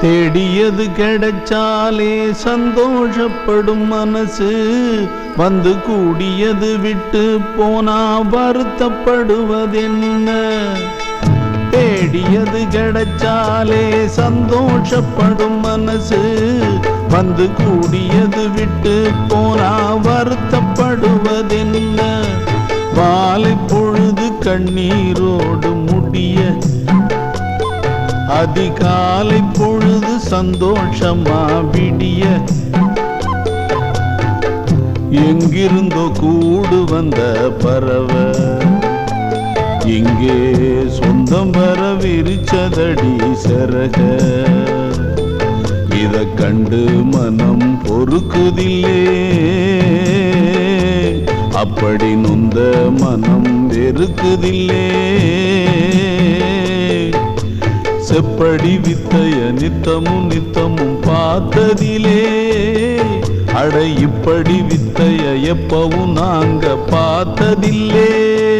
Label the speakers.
Speaker 1: தேடியது கிடைச்சாலே சந்தோஷப்படும் மனசு. வந்து கூடியது விட்டு போனா வருத்தப்படுவதென்ன? தேடியது கிடைச்சாலே சந்தோஷப்படும் மனசு. வந்து கூடியது விட்டு போனா வருத்தப்படுவதென்ன? மாலை பொழுது கண்ணீரோடு முடிய. அதிகாலை பொழுது சந்தோஷமா விடிய எங்கிருந்தோ கூடு வந்த பறவை. இங்கே சொந்தம் வர விரிச்சதடி சரக. இத கண்டு மனம் பொறுக்குதில்லே. அப்படி நொந்த மனம் வெறுக்குதில்லே. செப்படி வித்தைய நித்தமும் நித்தமும் பார்த்ததிலே. அட இப்படி வித்தைய எப்பவும் நாங்க பார்த்ததில்லே.